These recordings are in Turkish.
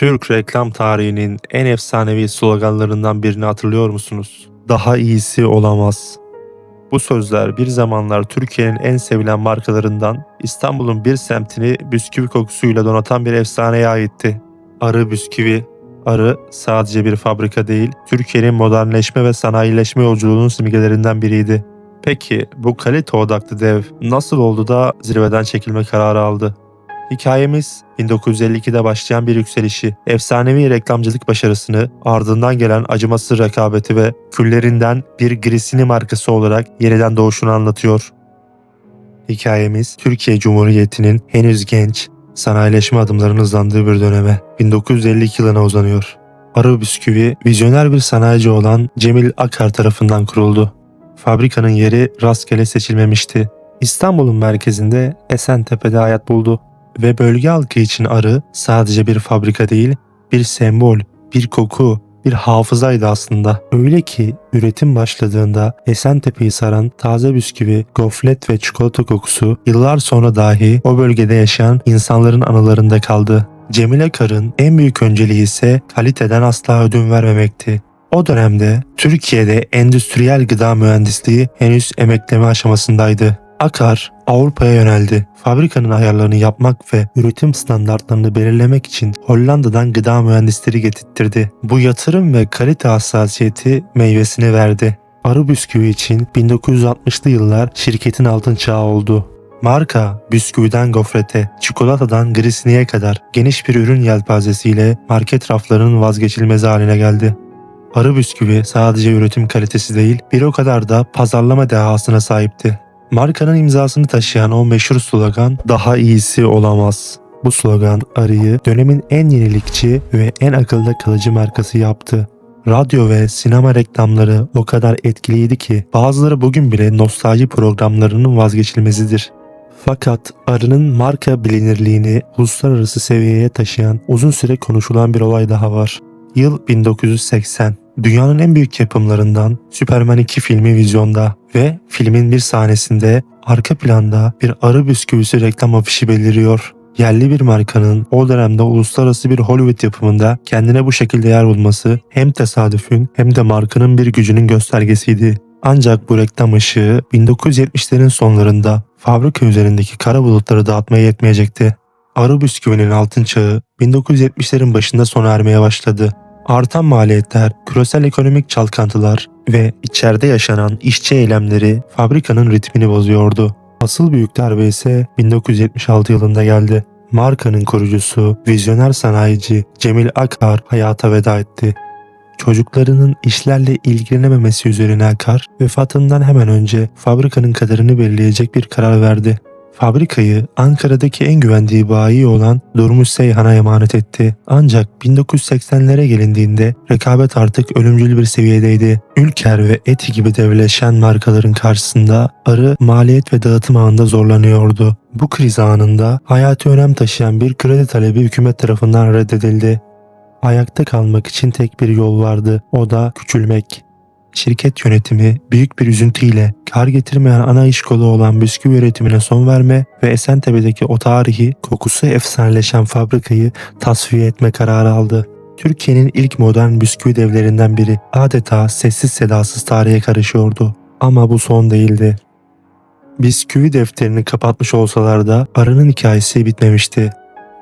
Türk reklam tarihinin en efsanevi sloganlarından birini hatırlıyor musunuz? Daha iyisi olamaz. Bu sözler bir zamanlar Türkiye'nin en sevilen markalarından İstanbul'un bir semtini bisküvi kokusuyla donatan bir efsaneye aitti. Arı bisküvi. Arı sadece bir fabrika değil, Türkiye'nin modernleşme ve sanayileşme yolculuğunun simgelerinden biriydi. Peki bu kalite odaklı dev nasıl oldu da zirveden çekilme kararı aldı? Hikayemiz 1952'de başlayan bir yükselişi, efsanevi reklamcılık başarısını, ardından gelen acımasız rekabeti ve küllerinden bir Grisini markası olarak yeniden doğuşunu anlatıyor. Hikayemiz Türkiye Cumhuriyeti'nin henüz genç, sanayileşme adımlarının hızlandığı bir döneme 1952 yılına uzanıyor. Arı Bisküvi, vizyoner bir sanayici olan Cemil Akar tarafından kuruldu. Fabrikanın yeri rastgele seçilmemişti. İstanbul'un merkezinde Esentepe'de hayat buldu ve bölge halkı için arı sadece bir fabrika değil, bir sembol, bir koku, bir hafızaydı aslında. Öyle ki üretim başladığında Esentepe'yi saran taze bisküvi, goflet ve çikolata kokusu yıllar sonra dahi o bölgede yaşayan insanların anılarında kaldı. Cemile Kar'ın en büyük önceliği ise kaliteden asla ödün vermemekti. O dönemde Türkiye'de endüstriyel gıda mühendisliği henüz emekleme aşamasındaydı. Akar Avrupa'ya yöneldi. Fabrikanın ayarlarını yapmak ve üretim standartlarını belirlemek için Hollanda'dan gıda mühendisleri getirttirdi. Bu yatırım ve kalite hassasiyeti meyvesini verdi. Arı bisküvi için 1960'lı yıllar şirketin altın çağı oldu. Marka, bisküviden gofrete, çikolatadan grisiniye kadar geniş bir ürün yelpazesiyle market raflarının vazgeçilmezi haline geldi. Arı bisküvi sadece üretim kalitesi değil, bir o kadar da pazarlama dehasına sahipti. Markanın imzasını taşıyan o meşhur slogan daha iyisi olamaz. Bu slogan Arı'yı dönemin en yenilikçi ve en akılda kalıcı markası yaptı. Radyo ve sinema reklamları o kadar etkiliydi ki bazıları bugün bile nostalji programlarının vazgeçilmezidir. Fakat Arı'nın marka bilinirliğini uluslararası seviyeye taşıyan uzun süre konuşulan bir olay daha var. Yıl 1980. Dünyanın en büyük yapımlarından Superman 2 filmi vizyonda ve filmin bir sahnesinde arka planda bir arı bisküvisi reklam afişi beliriyor. Yerli bir markanın o dönemde uluslararası bir Hollywood yapımında kendine bu şekilde yer bulması hem tesadüfün hem de markanın bir gücünün göstergesiydi. Ancak bu reklam ışığı 1970'lerin sonlarında fabrika üzerindeki kara bulutları dağıtmaya yetmeyecekti. Arı bisküvinin altın çağı 1970'lerin başında sona ermeye başladı. Artan maliyetler, küresel ekonomik çalkantılar ve içeride yaşanan işçi eylemleri fabrikanın ritmini bozuyordu. Asıl büyük darbe ise 1976 yılında geldi. Markanın kurucusu, vizyoner sanayici Cemil Akar hayata veda etti. Çocuklarının işlerle ilgilenememesi üzerine Akar, vefatından hemen önce fabrikanın kaderini belirleyecek bir karar verdi. Fabrikayı Ankara'daki en güvendiği bayi olan Durmuş Seyhan'a emanet etti. Ancak 1980'lere gelindiğinde rekabet artık ölümcül bir seviyedeydi. Ülker ve Eti gibi devleşen markaların karşısında arı maliyet ve dağıtım ağında zorlanıyordu. Bu kriz anında hayati önem taşıyan bir kredi talebi hükümet tarafından reddedildi. Ayakta kalmak için tek bir yol vardı. O da küçülmek. Şirket yönetimi büyük bir üzüntüyle kar getirmeyen ana iş kolu olan bisküvi üretimine son verme ve Esentepe'deki o tarihi kokusu efsaneleşen fabrikayı tasfiye etme kararı aldı. Türkiye'nin ilk modern bisküvi devlerinden biri adeta sessiz sedasız tarihe karışıyordu. Ama bu son değildi. Bisküvi defterini kapatmış olsalar da arının hikayesi bitmemişti.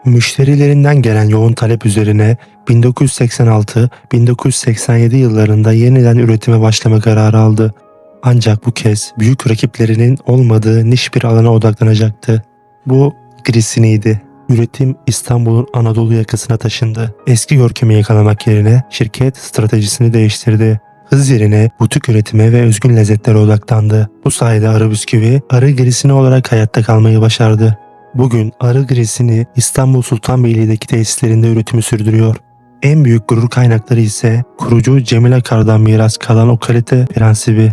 Müşterilerinden gelen yoğun talep üzerine 1986-1987 yıllarında yeniden üretime başlama kararı aldı. Ancak bu kez büyük rakiplerinin olmadığı niş bir alana odaklanacaktı. Bu Grisini'ydi. Üretim İstanbul'un Anadolu yakasına taşındı. Eski görkemi yakalamak yerine şirket stratejisini değiştirdi. Hız yerine butik üretime ve özgün lezzetlere odaklandı. Bu sayede arı bisküvi, arı grisini olarak hayatta kalmayı başardı. Bugün arı grisini İstanbul Sultanbeyli'deki tesislerinde üretimi sürdürüyor. En büyük gurur kaynakları ise kurucu Cemil Akar'dan miras kalan o kalite prensibi.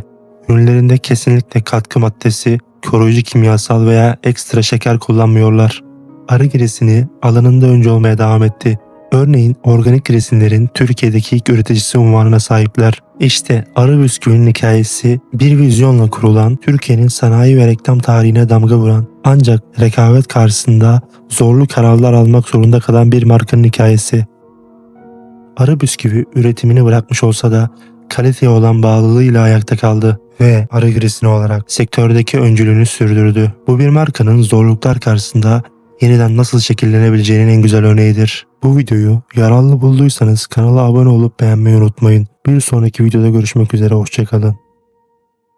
Ürünlerinde kesinlikle katkı maddesi, koruyucu kimyasal veya ekstra şeker kullanmıyorlar. Arı grisini alanında önce olmaya devam etti. Örneğin organik resimlerin Türkiye'deki ilk üreticisi unvanına sahipler. İşte Arı Bisküvi'nin hikayesi bir vizyonla kurulan Türkiye'nin sanayi ve reklam tarihine damga vuran ancak rekabet karşısında zorlu kararlar almak zorunda kalan bir markanın hikayesi. Arı bisküvi üretimini bırakmış olsa da kaliteye olan bağlılığıyla ayakta kaldı ve arı grisini olarak sektördeki öncülüğünü sürdürdü. Bu bir markanın zorluklar karşısında yeniden nasıl şekillenebileceğinin en güzel örneğidir. Bu videoyu yararlı bulduysanız kanala abone olup beğenmeyi unutmayın. Bir sonraki videoda görüşmek üzere hoşçakalın.